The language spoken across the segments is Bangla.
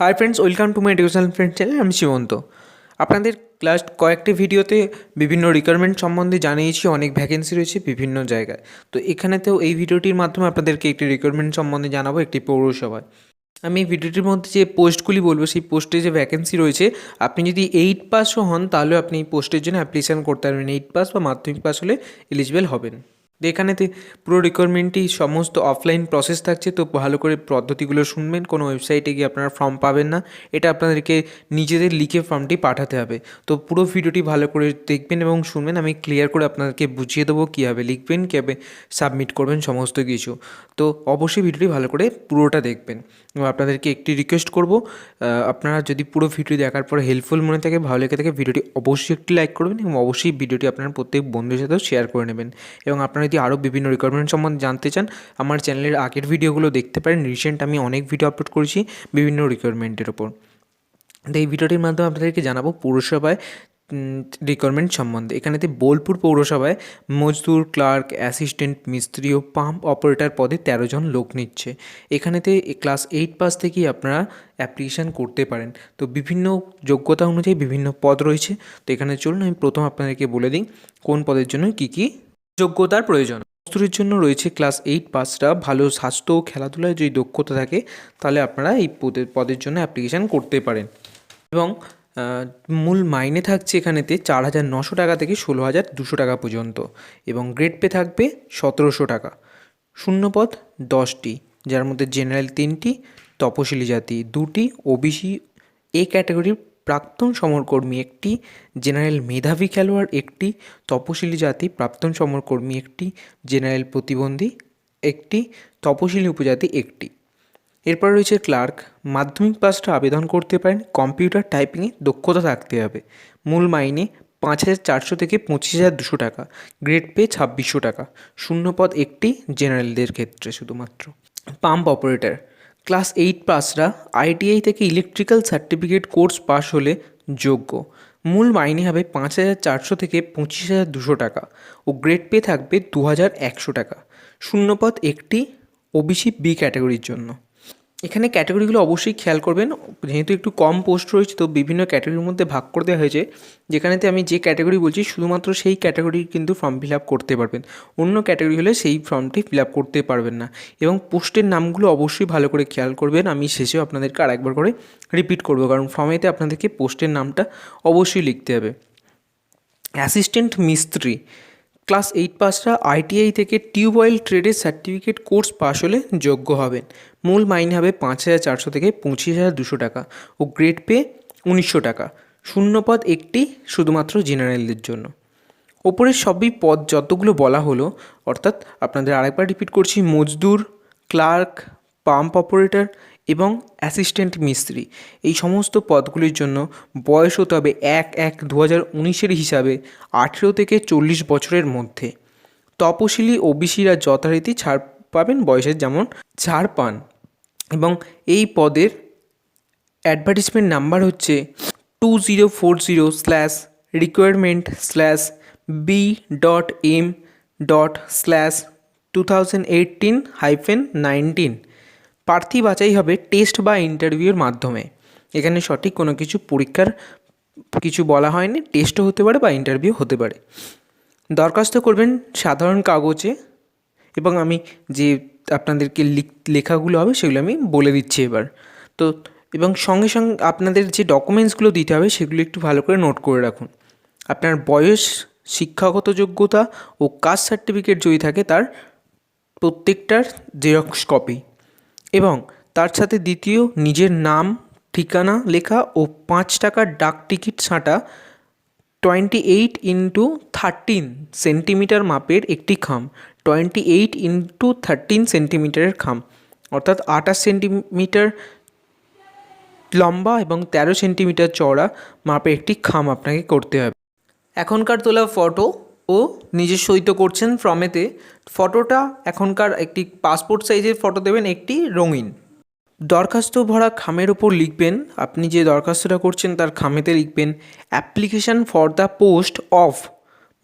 Hi friends welcome to my educational friend channel আমি শিবন্ত আপনাদের লাস্ট কয়েকটি ভিডিওতে বিভিন্ন রিকোয়ারমেন্ট সম্বন্ধে জানিয়েছি, অনেক ভ্যাকেন্সি রয়েছে বিভিন্ন জায়গায়। তো এখানেতেও এই ভিডিওটির মাধ্যমে আপনাদেরকে একটি রিকোয়ারমেন্ট সম্বন্ধে জানাব, একটি পৌরসভায়। আমি এই ভিডিওটির মধ্যে যে পোস্টগুলি বলব, সেই পোস্টে যে ভ্যাকেন্সি রয়েছে, আপনি যদি এইট পাসও হন তাহলেও আপনি এই পোস্টের জন্য অ্যাপ্লিকেশান করতে পারবেন। এইট পাস বা মাধ্যমিক পাস হলে এলিজিবল হবেন। এখানেতে পুরো রিকোয়ারমেন্টই সমস্ত অফলাইন প্রসেস থাকছে, তো ভালো করে পদ্ধতিগুলো শুনবেন। কোনো ওয়েবসাইটে গিয়ে আপনারা ফর্ম পাবেন না। এটা আপনাদেরকে নিজেদের লিখে ফর্মটি পাঠাতে হবে। তো পুরো ভিডিওটি ভালো করে দেখবেন এবং শুনবেন। আমি ক্লিয়ার করে আপনাদেরকে বুঝিয়ে দেবো কীভাবে লিখবেন, কীভাবে সাবমিট করবেন, সমস্ত কিছু। তো অবশ্যই ভিডিওটি ভালো করে পুরোটা দেখবেন। এবং আপনাদেরকে একটি রিকোয়েস্ট করব আপনারা যদি পুরো ভিডিও দেখার পরে হেল্পফুল মনে থাকে, ভালো লেগে থাকে ভিডিওটি অবশ্যই একটি লাইক করবেন এবং অবশ্যই ভিডিওটি আপনার প্রত্যেক বন্ধুর সাথেও শেয়ার করে নেবেন। এবং আপনারা যদি আরও বিভিন্ন রিকোয়ারমেন্ট সম্বন্ধে জানতে চান, আমার চ্যানেলের আগের ভিডিওগুলো দেখতে পারেন। রিসেন্ট আমি অনেক ভিডিও আপলোড করেছি বিভিন্ন রিকোয়ারমেন্টের ওপর। তো এই ভিডিওটির মাধ্যমে আপনাদেরকে জানাব পৌরসভায় রিকোয়ারমেন্ট সম্বন্ধে। এখানেতে বোলপুর পৌরসভায় মজদুর ক্লার্ক অ্যাসিস্ট্যান্ট মিস্ত্রি ও পাম্প অপারেটর পদে তেরো জন লোক নিচ্ছে। এখানেতে ক্লাস এইট পাস থেকেই আপনারা অ্যাপ্লিকেশান করতে পারেন। তো বিভিন্ন যোগ্যতা অনুযায়ী বিভিন্ন পদ রয়েছে। তো এখানে চলুন, আমি প্রথম আপনাদেরকে বলে দিই কোন পদের জন্য কী কী যোগ্যতার প্রয়োজন। মজদুরের জন্য রয়েছে ক্লাস এইট পাসটা। ভালো স্বাস্থ্য ও খেলাধুলায় যদি দক্ষতা থাকে, তাহলে আপনারা এই পদের পদের জন্য অ্যাপ্লিকেশান করতে পারেন। এবং মূল মাইনে থাকছে এখানেতে চার হাজার নশো টাকা থেকে ষোলো হাজার দুশো টাকা পর্যন্ত। এবং গ্রেড পে থাকবে সতেরোশো টাকা। শূন্যপদ দশটি, যার মধ্যে জেনারেল তিনটি, তপশিলি জাতি দুটি ওবিসি এ ক্যাটাগরির প্রাক্তন সমরকর্মী একটি, জেনারেল মেধাবী খেলোয়াড় একটি, তপশিলি জাতি প্রাক্তন সমরকর্মী একটি, জেনারেল প্রতিবন্ধী একটি, তপশিলি উপজাতি একটি। এরপর রয়েছে ক্লার্ক, মাধ্যমিক পাসটা আবেদন করতে পারেন, কম্পিউটার টাইপিংয়ে দক্ষতা থাকতে হবে। মূল মাইনে পাঁচ হাজার চারশো থেকে পঁচিশ হাজার দুশো টাকা, গ্রেড পে ছাব্বিশশো টাকা, শূন্যপদ একটি জেনারেলদের ক্ষেত্রে শুধুমাত্র। পাম্প অপারেটর ক্লাস এইট পাসরা আইটিআই থেকে ইলেকট্রিক্যাল সার্টিফিকেট কোর্স পাস হলে যোগ্য। মূল মাইনে হবে পাঁচ হাজার চারশো থেকে পঁচিশ হাজার দুশো টাকা ও গ্রেড পে থাকবে দু হাজার একশো টাকা। শূন্যপদ একটি ওবিসি বি ক্যাটাগরির জন্য। এখানে ক্যাটাগরিগুলো অবশ্যই খেয়াল করবেন। যেহেতু একটু কম পোস্ট রয়েছে, তো বিভিন্ন ক্যাটাগরির মধ্যে ভাগ করে দেওয়া হয়েছে। যেখানেতে আমি যে ক্যাটাগরি বলছি, শুধুমাত্র সেই ক্যাটাগরির কিন্তু ফর্ম ফিল আপ করতে পারবেন। অন্য ক্যাটাগরি হলে সেই ফর্মটি ফিল আপ করতে পারবেন না। এবং পোস্টের নামগুলো অবশ্যই ভালো করে খেয়াল করবেন। আমি শেষেও আপনাদেরকে আরেকবার করে রিপিট করব, কারণ ফর্মেতে আপনাদেরকে পোস্টের নামটা অবশ্যই লিখতে হবে। অ্যাসিস্ট্যান্ট মিস্ত্রি। ক্লাস এইট পাসরা আইটিআই থেকে টিউবওয়েল ট্রেডের সার্টিফিকেট কোর্স পাস হলে যোগ্য হবেন। মূল মাইনে হবে পাঁচ হাজার চারশো থেকে পঁচিশ হাজার দুশো টাকা ও গ্রেড পে উনিশশো টাকা। শূন্যপদ একটি শুধুমাত্র জেনারেলদের জন্য। ওপরের সবই পদ যতগুলো বলা হলো, অর্থাৎ আপনাদের আরেকবার রিপিট করছি, মজদুর, ক্লার্ক, পাম্প অপারেটর এবং অ্যাসিস্ট্যান্ট মিস্ত্রি। এই সমস্ত পদগুলির জন্য বয়স হতে হবে এক এক দু হাজার উনিশের হিসাবে আঠেরো থেকে চল্লিশ বছরের মধ্যে। তপশিলি ওবিসিরা যথারীতি ছাড় পাবেন বয়সের যেমন ছাড় পান। এবং এই পদের অ্যাডভার্টিসমেন্ট নাম্বার হচ্ছে two zero four zero slash requirement slash B dot M dot slash two thousand eighteen hyphen nineteen প্রার্থী বাছাই হবে টেস্ট বা ইন্টারভিউর মাধ্যমে। এখানে সঠিক কোনো কিছু পরীক্ষার কিছু বলা হয়নি, টেস্টও হতে পারে বা ইন্টারভিউ হতে পারে। দরখাস্ত করবেন সাধারণ কাগজে এবং আমি যে আপনাদেরকে লিখ- লেখাগুলো হবে সেগুলো আমি বলে দিচ্ছি এবার। তো, এবং সঙ্গে সঙ্গে আপনাদের যে ডকুমেন্টসগুলো দিতে হবে সেগুলো একটু ভালো করে নোট করে রাখুন। আপনার বয়স, শিক্ষাগত যোগ্যতা ও কাস্ট সার্টিফিকেট যদি থাকে তার প্রত্যেকটার জেরক্স কপি। এবং তার সাথে দ্বিতীয় নিজের নাম, ঠিকানা, লেখা ও পাঁচ টাকার ডাক টিকিট ছাঁটা twenty eight into thirteen centimetre মাপের একটি খাম। টোয়েন্টি এইট ইন্টু থার্টিন সেন্টিমিটারের খাম। অর্থাৎ আঠাশ সেন্টিমিটার লম্বা এবং তেরো সেন্টিমিটার চওড়া মাপের একটি খাম আপনাকে করতে হবে। এখনকার তোলা ফটো ও নিজে সই তো করছেন ফর্মেতে। ফটোটা এখনকার একটি পাসপোর্ট সাইজের ফটো দেবেন, একটি রঙিন। দরখাস্ত ভরা খামের ওপর লিখবেন, আপনি যে দরখাস্তটা করছেন তার খামেতে লিখবেন application for the post of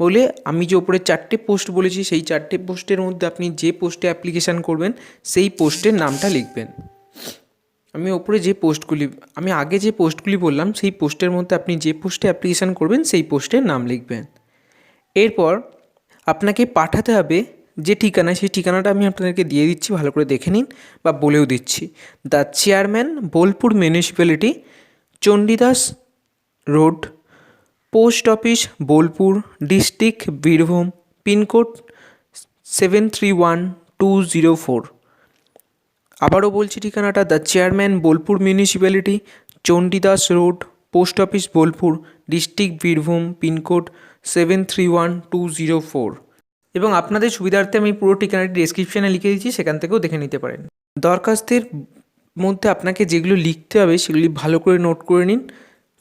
বলে আমি যে ওপরে চারটে পোস্ট বলেছি, সেই চারটে পোস্টের মধ্যে আপনি যে পোস্টে অ্যাপ্লিকেশান করবেন, সেই পোস্টের নামটা লিখবেন। আমি ওপরে যে পোস্টগুলি আমি আগে যে পোস্টগুলি বললাম, সেই পোস্টের মধ্যে আপনি যে পোস্টে অ্যাপ্লিকেশান করবেন, সেই পোস্টের নাম লিখবেন। এরপর আপনাকে পাঠাতে হবে যে ঠিকানা, সেই ঠিকানাটা আমি আপনাদেরকে দিয়ে দিচ্ছি, ভালো করে দেখে নিন বা বলেও দিচ্ছি। The chairman, Bolpur municipality, Chandidas road, post office, Bolpur, district, Birbhum, pin code seven three one two zero four. আবারও বলছি ঠিকানাটা, the chairman, Bolpur municipality, Chandidas road, post office, Bolpur, district, Birbhum, pin code seven three one two zero four এবং আপনাদের সুবিধার্থে আমি পুরো ঠিকানাটি ডেসক্রিপশানে লিখে দিচ্ছি, সেখান থেকেও দেখে নিতে পারেন। দরখাস্তের মধ্যে আপনাকে যেগুলো লিখতে হবে, সেগুলি ভালো করে নোট করে নিন।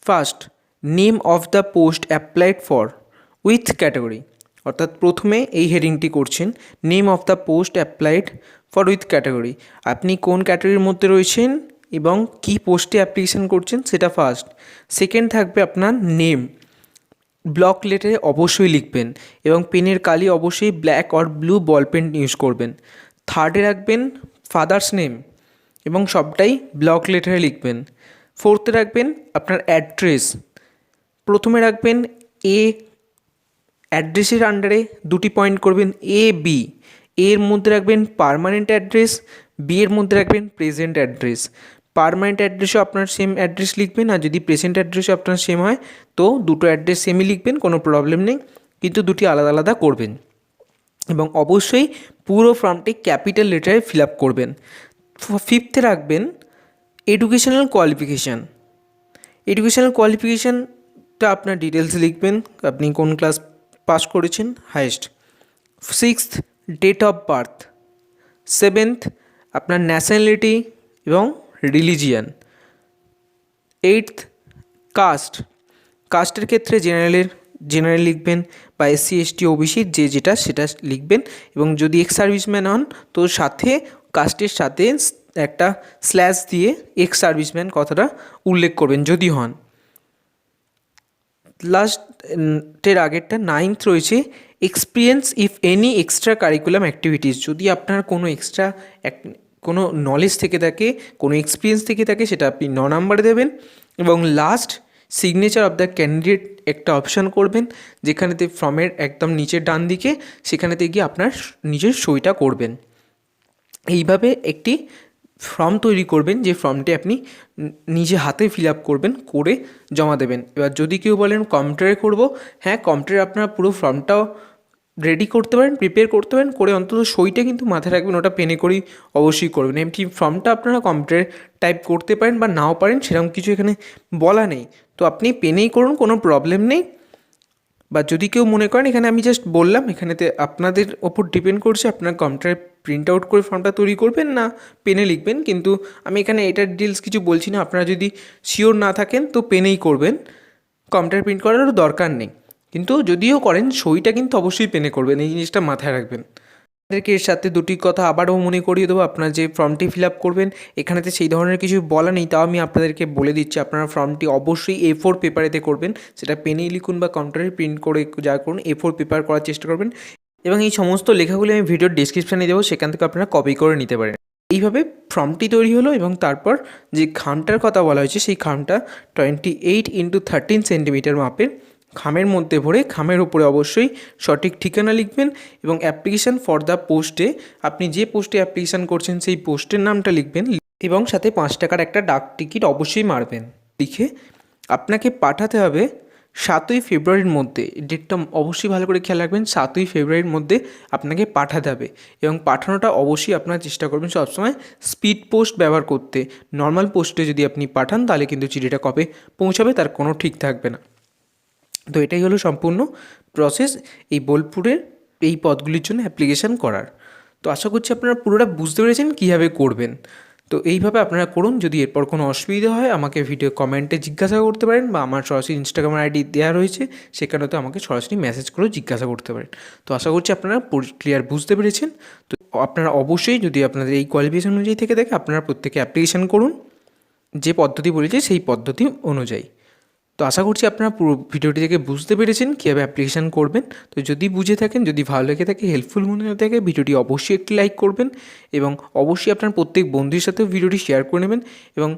First name of the post applied for with category অর্থাৎ প্রথমে এই হেডিংটি করছেন name of the post applied for with category আপনি কোন ক্যাটাগরির মধ্যে রয়েছেন এবং কি পোস্টে অ্যাপ্লিকেশন করছেন, সেটা ফার্স্ট সেকেন্ড থাকবে আপনার নেম ব্লক লেটারে অবশ্যই লিখবেন এবং পেনের কালি অবশ্যই black or blue ball pen use করবেন। থার্ডে রাখবেন ফাদার্স নেম এবং সবটাই ব্লক লেটারে লিখবেন। ফোর্থে রাখবেন আপনার অ্যাড্রেস। প্রথমে রাখবেন এ, অ্যাড্রেসের আন্ডারে দুটি পয়েন্ট করবেন এ, বি। এর মধ্যে রাখবেন পার্মানেন্ট অ্যাড্রেস, বি এর মধ্যে রাখবেন প্রেজেন্ট অ্যাড্রেস। পার্মানেন্ট অ্যাড্রেসও আপনার সেম অ্যাড্রেস লিখবেন আর যদি প্রেজেন্ট অ্যাড্রেসও আপনার সেম হয়, তো দুটো অ্যাড্রেস সেমই লিখবেন, কোনো প্রবলেম নেই, কিন্তু দুটি আলাদা আলাদা করবেন। এবং অবশ্যই পুরো ফর্মটি ক্যাপিটাল লেটারে ফিল আপ করবেন। ফিফথে রাখবেন এডুকেশনাল কোয়ালিফিকেশান এডুকেশনাল কোয়ালিফিকেশানটা আপনার ডিটেলস লিখবেন, আপনি কোন ক্লাস পাস করেছেন highest sixth date of birth seventh আপনার ন্যাশনালিটি এবং রিলিজিয়ান। Eighth caste. কাস্টের ক্ষেত্রে জেনারেলের, জেনারেল লিখবেন বা এসসি, এসটি ওবিসির যে যেটা, সেটা লিখবেন এবং যদি এক্স সার্ভিসম্যান হন, তো সাথে, কাস্টের সাথে একটা স্ল্যাশ দিয়ে এক্স সার্ভিসম্যান কথাটা উল্লেখ করবেন, যদি হন। লাস্টের আগেরটা, নাইনথ রয়েছে, experience if any extra curriculum activities. যদি আপনার কোনো এক্সট্রা কোনো নলেজ থেকে থাকে, কোনো এক্সপিরিয়েন্স থেকে থাকে, সেটা আপনি ন নাম্বারে দেবেন এবং last signature of the candidate একটা অপশান করবেন, যেখানেতে ফর্মের একদম নিচের ডান দিকে, সেখানেতে গিয়ে আপনার নিজের সইটা করবেন। এইভাবে একটি ফর্ম তৈরি করবেন, যে ফর্মটি আপনি নিজে হাতে ফিল আপ করবেন, করে জমা দেবেন। এবার যদি কেউ বলেন কম্পিউটারে করব হ্যাঁ কম্পিউটারে আপনার পুরো ফর্মটাও রেডি করতে পারেন প্রিপেয়ার করতে পারেন, করে অন্তত সইটা কিন্তু মাথায় রাখবেন, ওটা পেনে করেই অবশ্যই করবেন। এমটি ফর্মটা আপনারা কম্পিউটারে টাইপ করতে পারেন বা নাও পারেন, সেরকম কিছু এখানে বলা নেই। তো আপনি পেনেই করুন, কোনো প্রবলেম নেই। বা যদি কেউ মনে করেন, এখানে আমি জাস্ট বললাম, এখানেতে আপনাদের ওপর ডিপেন্ড করছে, আপনার কম্পিউটারে প্রিন্ট আউট করে ফর্মটা তৈরি করবেন না পেনে লিখবেন। কিন্তু আমি এখানে এটার ডিটেলস কিছু বলছি না, আপনারা যদি শিওর না থাকেন, তো পেনেই করবেন। কম্পিউটার প্রিন্ট করারও দরকার নেই। কিন্তু যদিও করেন, সইটা কিন্তু অবশ্যই পেনে করবেন, এই জিনিসটা মাথায় রাখবেন। আপনাদেরকে এর সাথে দুটি কথা আবারও মনে করিয়ে দেবো, আপনার যে ফর্মটি ফিল আপ করবেন, এখানেতে সেই ধরনের কিছু বলা নেই, তাও আমি আপনাদেরকে বলে দিচ্ছি, আপনারা ফর্মটি অবশ্যই এ ফোর পেপারেতে করবেন, সেটা পেনেই লিখুন বা কম্পিউটারে প্রিন্ট করে যা করুন এ ফোর পেপার করার চেষ্টা করবেন, এবং এই সমস্ত লেখাগুলি আমি ভিডিওর ডিসক্রিপশানে দেবো, সেখান থেকে আপনারা কপি করে নিতে পারেন। এইভাবে ফর্মটি তৈরি হলো, এবং তারপর যে খামটার কথা বলা হয়েছে, সেই খামটা twenty eight into thirteen centimetre মাপের খামের মধ্যে ভরে খামের উপরে অবশ্যই সঠিক ঠিকানা লিখবেন এবং অ্যাপ্লিকেশান ফর দ্য পোস্টে আপনি যে পোস্টে অ্যাপ্লিকেশান করছেন সেই পোস্টের নামটা লিখবেন এবং সাথে পাঁচ টাকার একটা ডাক টিকিট অবশ্যই মারবেন। লিখে আপনাকে পাঠাতে হবে সাতই ফেব্রুয়ারির মধ্যে। ডেটটা অবশ্যই ভালো করে খেয়াল রাখবেন, সাতই ফেব্রুয়ারির মধ্যে আপনাকে পাঠাতে হবে এবং পাঠানোটা অবশ্যই আপনারা চেষ্টা করবেন সবসময় স্পিড পোস্ট ব্যবহার করতে। নর্মাল পোস্টে যদি আপনি পাঠান তাহলে কিন্তু চিঠিটা কবে পৌঁছাবে তার কোনো ঠিক থাকবে না। তো এটাই হলো সম্পূর্ণ প্রসেস এই বোলপুরের এই পদগুলির জন্য অ্যাপ্লিকেশান করার। তো আশা করছি আপনারা পুরোটা বুঝতে পেরেছেন কীভাবে করবেন। তো এইভাবে আপনারা করুন, যদি এরপর কোনো অসুবিধা হয়, আমাকে ভিডিও কমেন্টে জিজ্ঞাসা করতে পারেন বা আমার সরাসরি ইনস্টাগ্রাম আইডি দেওয়া রয়েছে সেখানে তো আমাকে সরাসরি মেসেজ করেও জিজ্ঞাসা করতে পারেন। তো আশা করছি আপনারা ক্লিয়ার বুঝতে পেরেছেন। তো আপনারা অবশ্যই যদি আপনাদের এই কোয়ালিফিকেশন অনুযায়ী থেকে থাকে, আপনারা প্রত্যেকে অ্যাপ্লিকেশান করুন। যে পদ্ধতি বলেছে, সেই পদ্ধতি অনুযায়ী। তো আশা করছি আপনারা পুরো ভিডিওটি থেকে বুঝতে পেরেছেন কীভাবে অ্যাপ্লিকেশান করবেন। তো যদি বুঝে থাকেন, যদি ভালো লেগে থাকে হেল্পফুল মনে হয়ে থাকে, ভিডিওটি অবশ্যই একটি লাইক করবেন এবং অবশ্যই আপনার প্রত্যেক বন্ধুর সাথেও ভিডিওটি শেয়ার করে নেবেন এবং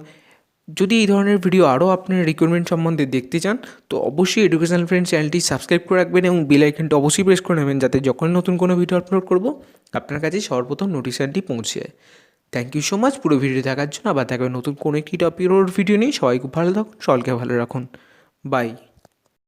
যদি এই ধরনের ভিডিও আরও আপনার রিক্রুটমেন্ট সম্বন্ধে দেখতে চান, তো অবশ্যই এডুকেশনাল ফ্রেন্ড চ্যানেলটি সাবস্ক্রাইব করে রাখবেন এবং বেল আইকনটা অবশ্যই প্রেস করে নেবেন যাতে যখন নতুন কোনো ভিডিও আপলোড করব, আপনার কাছে সর্বপ্রথম নোটিফিকেশনটি পৌঁছে যায়। থ্যাংক ইউ সো মাচ পুরো ভিডিও দেখার জন্য আবার থাকবে নতুন কোনো একটি টপিকের ভিডিও নেই সবাই খুব ভালো থাকুন সকলকে ভালো রাখুন। বাই